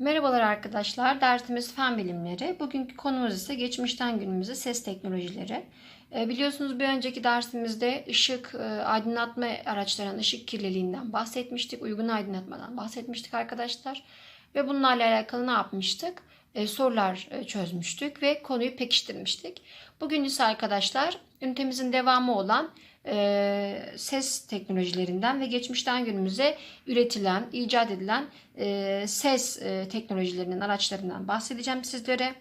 Merhabalar arkadaşlar. Dersimiz fen bilimleri. Bugünkü konumuz ise geçmişten günümüze ses teknolojileri. E, biliyorsunuz bir önceki dersimizde ışık e, aydınlatma araçlarının ışık kirliliğinden bahsetmiştik. Uygun aydınlatmadan bahsetmiştik arkadaşlar. Ve bununla alakalı ne yapmıştık? E, sorular e, çözmüştük ve konuyu pekiştirmiştik. Bugün ise arkadaşlar ünitemizin devamı olan e, ses teknolojilerinden ve geçmişten günümüze üretilen, icat edilen ses teknolojilerinin araçlarından bahsedeceğim sizlere.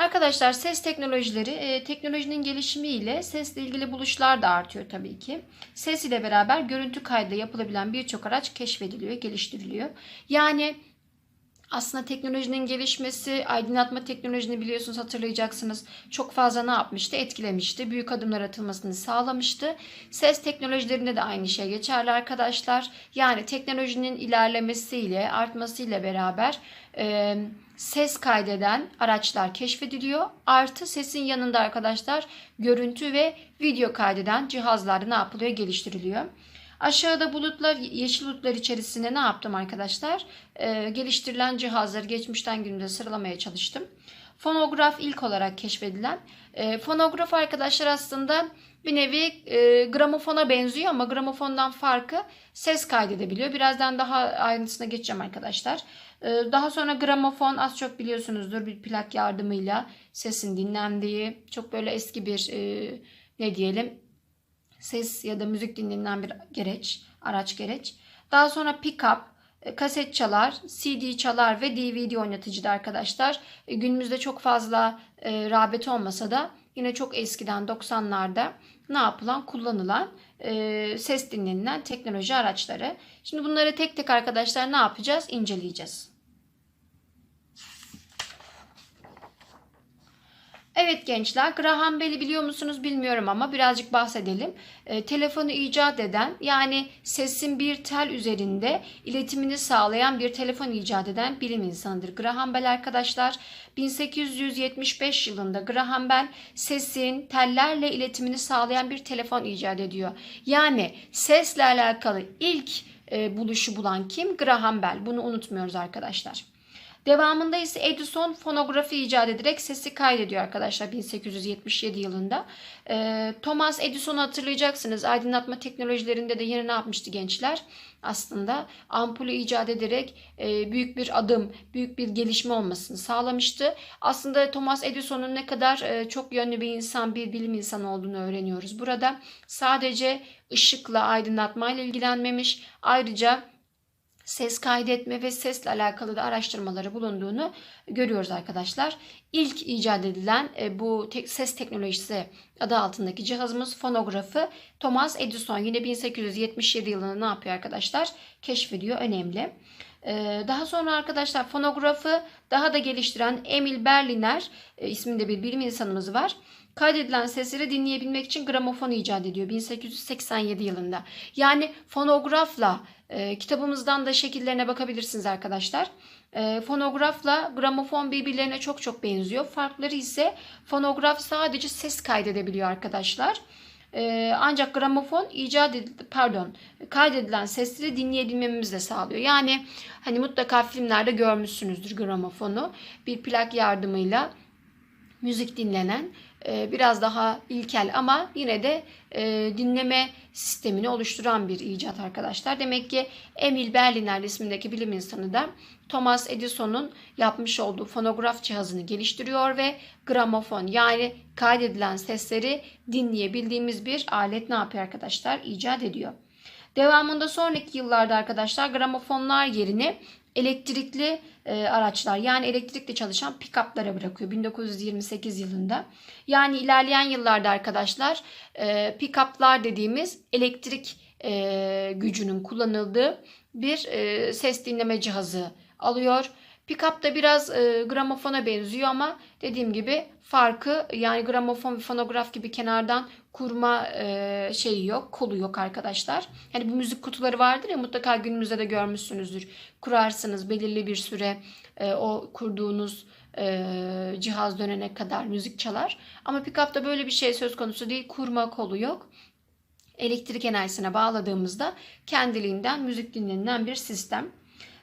Arkadaşlar ses teknolojileri e, teknolojinin gelişimiyle sesle ilgili buluşlar da artıyor tabii ki. Ses ile beraber görüntü kaydı yapılabilen birçok araç keşfediliyor, geliştiriliyor. Yani aslında teknolojinin gelişmesi, aydınlatma teknolojisini biliyorsunuz hatırlayacaksınız. Çok fazla ne yapmıştı? Etkilemişti. Büyük adımlar atılmasını sağlamıştı. Ses teknolojilerinde de aynı şey geçerli arkadaşlar. Yani teknolojinin ilerlemesiyle, artmasıyla beraber e, ses kaydeden araçlar keşfediliyor. Artı sesin yanında arkadaşlar görüntü ve video kaydeden cihazlar ne yapılıyor? Geliştiriliyor. Aşağıda bulutlar, yeşil bulutlar içerisinde ne yaptım arkadaşlar? Ee, geliştirilen cihazları geçmişten günümüze sıralamaya çalıştım. Fonograf ilk olarak keşfedilen. E, fonograf arkadaşlar aslında bir nevi e, gramofona benziyor ama gramofondan farkı ses kaydedebiliyor. Birazdan daha ayrıntısına geçeceğim arkadaşlar. E, daha sonra gramofon az çok biliyorsunuzdur bir plak yardımıyla sesin dinlendiği çok böyle eski bir e, ne diyelim ses ya da müzik dinlenilen bir gereç, araç gereç. Daha sonra pick-up, e, kaset çalar, CD çalar ve DVD oynatıcıda arkadaşlar. E, günümüzde çok fazla e, rağbet olmasa da yine çok eskiden 90'larda ne yapılan kullanılan e, ses dinlenilen teknoloji araçları. Şimdi bunları tek tek arkadaşlar ne yapacağız? İnceleyeceğiz. Evet gençler, Graham Bell'i biliyor musunuz bilmiyorum ama birazcık bahsedelim. E, telefonu icat eden yani sesin bir tel üzerinde iletimini sağlayan bir telefon icat eden bilim insanıdır. Graham Bell arkadaşlar 1875 yılında Graham Bell sesin tellerle iletimini sağlayan bir telefon icat ediyor. Yani sesle alakalı ilk e, buluşu bulan kim? Graham Bell. Bunu unutmuyoruz arkadaşlar. Devamında ise Edison fonografi icat ederek sesi kaydediyor arkadaşlar 1877 yılında. E, Thomas Edison'u hatırlayacaksınız. Aydınlatma teknolojilerinde de yine ne yapmıştı gençler? Aslında ampulü icat ederek e, büyük bir adım, büyük bir gelişme olmasını sağlamıştı. Aslında Thomas Edison'un ne kadar e, çok yönlü bir insan, bir bilim insanı olduğunu öğreniyoruz. Burada sadece ışıkla, aydınlatmayla ilgilenmemiş. Ayrıca ses kaydetme ve sesle alakalı da araştırmaları bulunduğunu görüyoruz arkadaşlar. İlk icat edilen e, bu tek, ses teknolojisi adı altındaki cihazımız fonografı Thomas Edison yine 1877 yılında ne yapıyor arkadaşlar? Keşfediyor önemli. E, daha sonra arkadaşlar fonografı daha da geliştiren Emil Berliner e, isminde bir bilim insanımız var. Kaydedilen sesleri dinleyebilmek için gramofon icat ediyor 1887 yılında. Yani fonografla e, kitabımızdan da şekillerine bakabilirsiniz arkadaşlar. E, fonografla gramofon birbirlerine çok çok benziyor. Farkları ise fonograf sadece ses kaydedebiliyor arkadaşlar. E, ancak gramofon icat edildi, pardon kaydedilen sesleri dinleyebilmemizi de sağlıyor. Yani hani mutlaka filmlerde görmüşsünüzdür gramofonu. Bir plak yardımıyla müzik dinlenen e, biraz daha ilkel ama yine de e, dinleme sistemini oluşturan bir icat arkadaşlar. Demek ki Emil Berliner ismindeki bilim insanı da Thomas Edison'un yapmış olduğu fonograf cihazını geliştiriyor ve gramofon yani kaydedilen sesleri dinleyebildiğimiz bir alet ne yapıyor arkadaşlar? icat ediyor. Devamında sonraki yıllarda arkadaşlar gramofonlar yerine elektrikli e, araçlar yani elektrikle çalışan pick-up'lara bırakıyor 1928 yılında. Yani ilerleyen yıllarda arkadaşlar e, pick-up'lar dediğimiz elektrik e, gücünün kullanıldığı bir e, ses dinleme cihazı alıyor. Pickup da biraz e, gramofona benziyor ama dediğim gibi farkı yani gramofon ve fonograf gibi kenardan kurma e, şeyi yok, kolu yok arkadaşlar. Hani bu müzik kutuları vardır ya mutlaka günümüzde de görmüşsünüzdür. Kurarsınız belirli bir süre e, o kurduğunuz e, cihaz dönene kadar müzik çalar. Ama pickup'ta böyle bir şey söz konusu değil. Kurma kolu yok. elektrik enerjisine bağladığımızda kendiliğinden müzik dinlenilen bir sistem.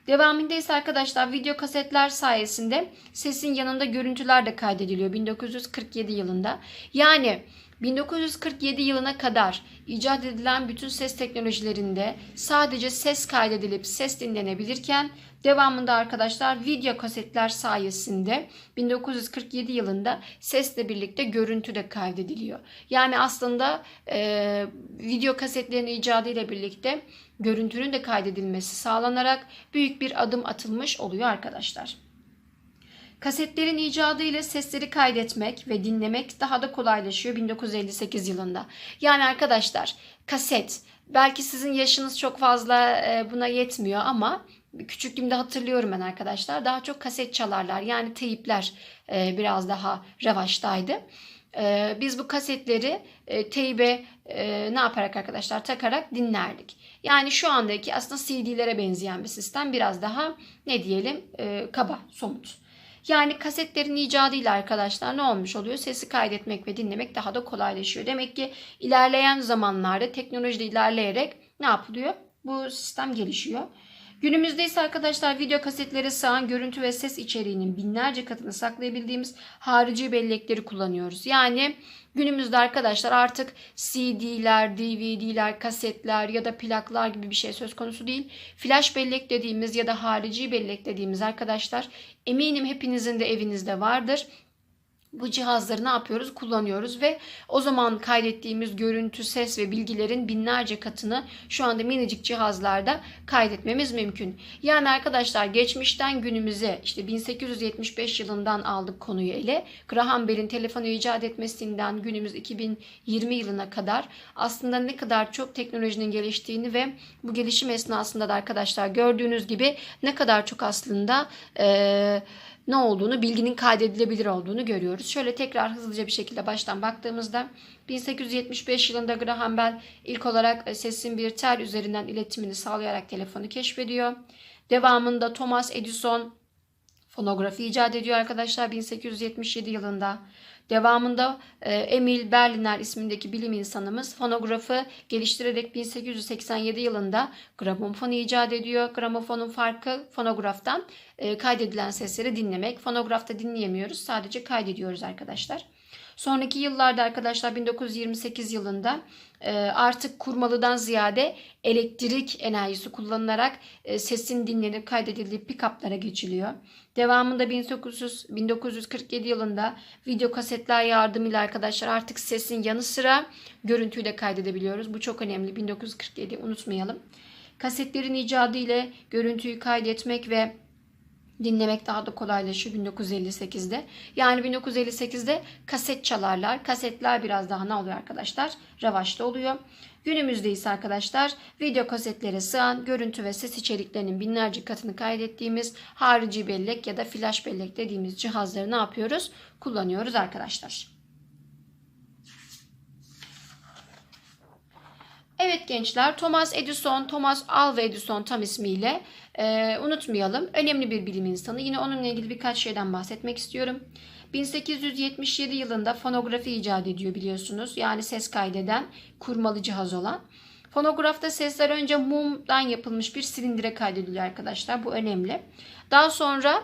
Devamında ise arkadaşlar video kasetler sayesinde sesin yanında görüntüler de kaydediliyor 1947 yılında. Yani 1947 yılına kadar icat edilen bütün ses teknolojilerinde sadece ses kaydedilip ses dinlenebilirken devamında arkadaşlar video kasetler sayesinde 1947 yılında sesle birlikte görüntü de kaydediliyor. Yani aslında e, video kasetlerin icadı ile birlikte görüntünün de kaydedilmesi sağlanarak büyük bir adım atılmış oluyor arkadaşlar. Kasetlerin icadı ile sesleri kaydetmek ve dinlemek daha da kolaylaşıyor 1958 yılında. Yani arkadaşlar kaset belki sizin yaşınız çok fazla e, buna yetmiyor ama küçüklüğümde hatırlıyorum ben arkadaşlar. Daha çok kaset çalarlar yani teyipler e, biraz daha revaçtaydı. E, biz bu kasetleri teybe ne yaparak arkadaşlar takarak dinlerdik. Yani şu andaki aslında CD'lere benzeyen bir sistem biraz daha ne diyelim kaba somut. Yani kasetlerin icadıyla arkadaşlar ne olmuş oluyor? Sesi kaydetmek ve dinlemek daha da kolaylaşıyor. Demek ki ilerleyen zamanlarda teknolojide ilerleyerek ne yapılıyor? Bu sistem gelişiyor. Günümüzde ise arkadaşlar video kasetlere sığan görüntü ve ses içeriğinin binlerce katını saklayabildiğimiz harici bellekleri kullanıyoruz. Yani günümüzde arkadaşlar artık CD'ler, DVD'ler, kasetler ya da plaklar gibi bir şey söz konusu değil. Flash bellek dediğimiz ya da harici bellek dediğimiz arkadaşlar eminim hepinizin de evinizde vardır bu cihazları ne yapıyoruz? Kullanıyoruz ve o zaman kaydettiğimiz görüntü, ses ve bilgilerin binlerce katını şu anda minicik cihazlarda kaydetmemiz mümkün. Yani arkadaşlar geçmişten günümüze işte 1875 yılından aldık konuyu ele. Graham Bell'in telefonu icat etmesinden günümüz 2020 yılına kadar aslında ne kadar çok teknolojinin geliştiğini ve bu gelişim esnasında da arkadaşlar gördüğünüz gibi ne kadar çok aslında eee ne olduğunu, bilginin kaydedilebilir olduğunu görüyoruz. Şöyle tekrar hızlıca bir şekilde baştan baktığımızda 1875 yılında Graham Bell ilk olarak e, sesin bir tel üzerinden iletimini sağlayarak telefonu keşfediyor. Devamında Thomas Edison fonografi icat ediyor arkadaşlar 1877 yılında. Devamında e, Emil Berliner ismindeki bilim insanımız fonografı geliştirerek 1887 yılında gramofonu icat ediyor. Gramofonun farkı fonograftan e, kaydedilen sesleri dinlemek. Fonografta dinleyemiyoruz sadece kaydediyoruz arkadaşlar. Sonraki yıllarda arkadaşlar 1928 yılında e, artık kurmalıdan ziyade elektrik enerjisi kullanılarak e, sesin dinlenip kaydedildiği pick-up'lara geçiliyor. Devamında 1900, 1947 yılında video kasetler yardımıyla arkadaşlar artık sesin yanı sıra görüntüyü de kaydedebiliyoruz. Bu çok önemli. 1947 unutmayalım. Kasetlerin icadı ile görüntüyü kaydetmek ve dinlemek daha da kolaylaşıyor 1958'de. Yani 1958'de kaset çalarlar. Kasetler biraz daha ne oluyor arkadaşlar? Ravaşta oluyor. Günümüzde ise arkadaşlar video kasetlere sığan görüntü ve ses içeriklerinin binlerce katını kaydettiğimiz harici bellek ya da flash bellek dediğimiz cihazları ne yapıyoruz? Kullanıyoruz arkadaşlar. Gençler Thomas Edison, Thomas Alva Edison tam ismiyle e, unutmayalım. Önemli bir bilim insanı. Yine onunla ilgili birkaç şeyden bahsetmek istiyorum. 1877 yılında fonografi icat ediyor biliyorsunuz. Yani ses kaydeden kurmalı cihaz olan. Fonografta sesler önce mumdan yapılmış bir silindire kaydediliyor arkadaşlar. Bu önemli. Daha sonra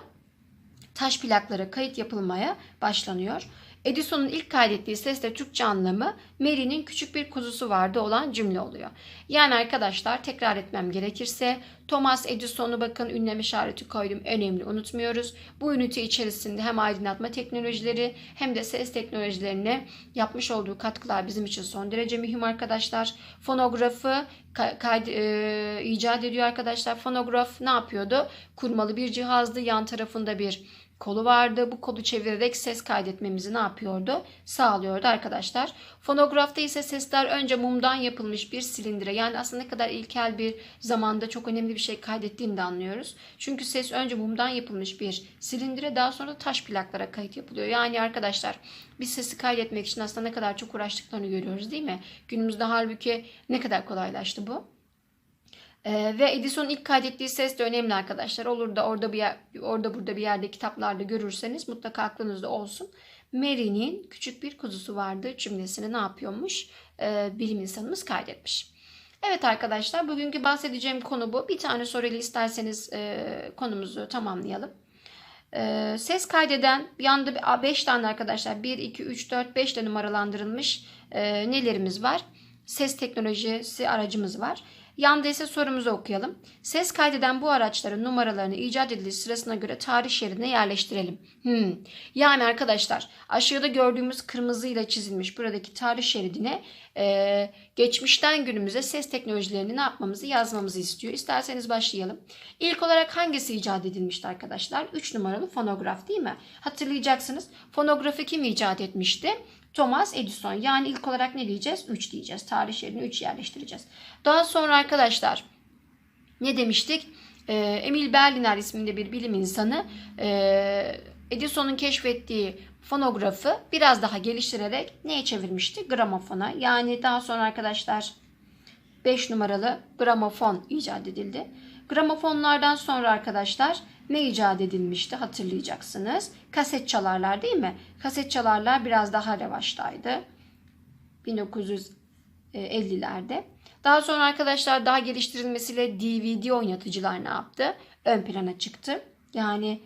taş plaklara kayıt yapılmaya başlanıyor. Edison'un ilk kaydettiği sesle Türkçe anlamı Mary'nin küçük bir kuzusu vardı olan cümle oluyor. Yani arkadaşlar tekrar etmem gerekirse Thomas Edison'u bakın ünlem işareti koydum önemli unutmuyoruz. Bu ünite içerisinde hem aydınlatma teknolojileri hem de ses teknolojilerine yapmış olduğu katkılar bizim için son derece mühim arkadaşlar. Fonografı kaydı, e, icat ediyor arkadaşlar. Fonograf ne yapıyordu? Kurmalı bir cihazdı. Yan tarafında bir kolu vardı. Bu kolu çevirerek ses kaydetmemizi ne yapıyordu? Sağlıyordu arkadaşlar. Fonografta ise sesler önce mumdan yapılmış bir silindire yani aslında ne kadar ilkel bir zamanda çok önemli bir şey kaydettiğini de anlıyoruz. Çünkü ses önce mumdan yapılmış bir silindire daha sonra da taş plaklara kayıt yapılıyor. Yani arkadaşlar biz sesi kaydetmek için aslında ne kadar çok uğraştıklarını görüyoruz değil mi? Günümüzde halbuki ne kadar kolaylaştı bu. Ee, ve Edison ilk kaydettiği ses de önemli arkadaşlar. Olur da orada bir yer, orada burada bir yerde kitaplarda görürseniz mutlaka aklınızda olsun. Mary'nin küçük bir kuzusu vardı cümlesini ne yapıyormuş? e, bilim insanımız kaydetmiş. Evet arkadaşlar bugünkü bahsedeceğim konu bu. Bir tane soruyla isterseniz e, konumuzu tamamlayalım. E, ses kaydeden yanda 5 tane arkadaşlar 1, 2, 3, 4, 5 de numaralandırılmış e, nelerimiz var? Ses teknolojisi aracımız var. Yanda ise sorumuzu okuyalım. Ses kaydeden bu araçların numaralarını icat edildiği sırasına göre tarih şeridine yerleştirelim. Hmm. Yani arkadaşlar aşağıda gördüğümüz kırmızıyla çizilmiş buradaki tarih şeridine e, geçmişten günümüze ses teknolojilerini ne yapmamızı yazmamızı istiyor. İsterseniz başlayalım. İlk olarak hangisi icat edilmişti arkadaşlar? 3 numaralı fonograf değil mi? Hatırlayacaksınız. Fonografı kim icat etmişti? Thomas Edison. Yani ilk olarak ne diyeceğiz? 3 diyeceğiz. Tarih yerine 3 yerleştireceğiz. Daha sonra arkadaşlar ne demiştik? Ee, Emil Berliner isminde bir bilim insanı e, Edison'un keşfettiği fonografı biraz daha geliştirerek neye çevirmişti? Gramofona. Yani daha sonra arkadaşlar 5 numaralı gramofon icat edildi. Gramofonlardan sonra arkadaşlar ne icat edilmişti hatırlayacaksınız. Kaset çalarlar değil mi? Kaset çalarlar biraz daha revaçtaydı. 1950'lerde. Daha sonra arkadaşlar daha geliştirilmesiyle DVD oynatıcılar ne yaptı? Ön plana çıktı. Yani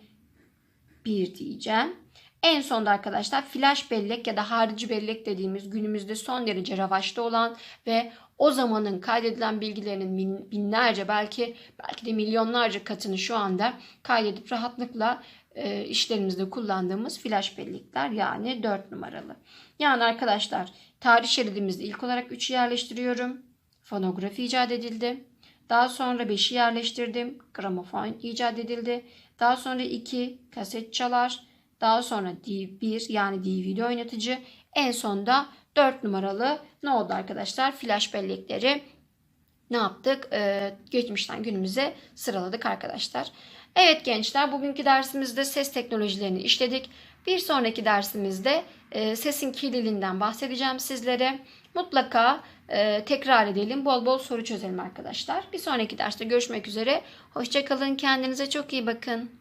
bir diyeceğim. En sonda arkadaşlar flash bellek ya da harici bellek dediğimiz günümüzde son derece revaçta olan ve o zamanın kaydedilen bilgilerinin binlerce belki belki de milyonlarca katını şu anda kaydedip rahatlıkla e, işlerimizde kullandığımız flash bellekler yani 4 numaralı. Yani arkadaşlar tarih şeridimizde ilk olarak 3'ü yerleştiriyorum. Fonografi icat edildi. Daha sonra 5'i yerleştirdim. Gramofon icat edildi. Daha sonra 2 kaset çalar. Daha sonra D1 yani DVD oynatıcı. En sonda 4 numaralı ne oldu arkadaşlar? Flash bellekleri ne yaptık? Ee, geçmişten günümüze sıraladık arkadaşlar. Evet gençler bugünkü dersimizde ses teknolojilerini işledik. Bir sonraki dersimizde e, sesin kirliliğinden bahsedeceğim sizlere. Mutlaka e, tekrar edelim. Bol bol soru çözelim arkadaşlar. Bir sonraki derste görüşmek üzere. Hoşçakalın. Kendinize çok iyi bakın.